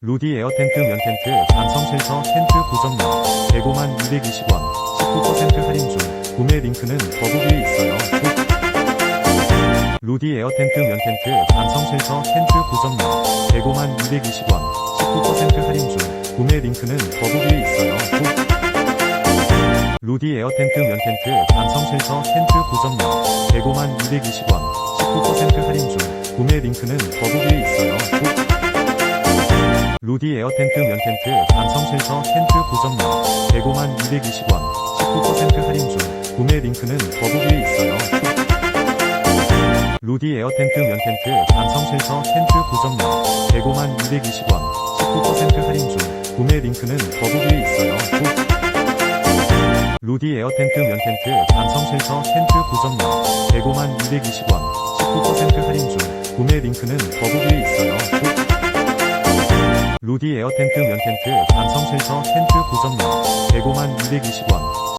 루디 에어 텐트 면 텐트 감성 쉘터 텐트 9점량 105만 220원 19% 할인 중 구매 링크는 더보기에 있어요. 루디 에어 텐트 면 텐트 감성 쉘터 텐트 9점량 105만 220원 19% 할인 중 구매 링크는 더보기에 있어요. 루디 에어 텐트 면 텐트 감성 쉘터 텐트 9점량 105만 220원 19% 할인 중 구매 링크는 더보기에 있어요 루디 에어 텐트 면 텐트 감성 쉘터 텐트 9점량 105만 220원 19% 할인 중 구매 링크는 더보기에 있어요. 루디 에어 텐트 면 텐트 감성 쉘터 텐트 9점량 105만 220원 19% 할인 중 구매 링크는 더보기에 있어요. 루디 에어 텐트 면 텐트 감성 쉘터 텐트 9점량 105만 220원 19% 할인 중 구매 링크는 더보기에 있어요 루디 에어 텐트 면 텐트 감성 쉘터 텐트 9점량 105만 220원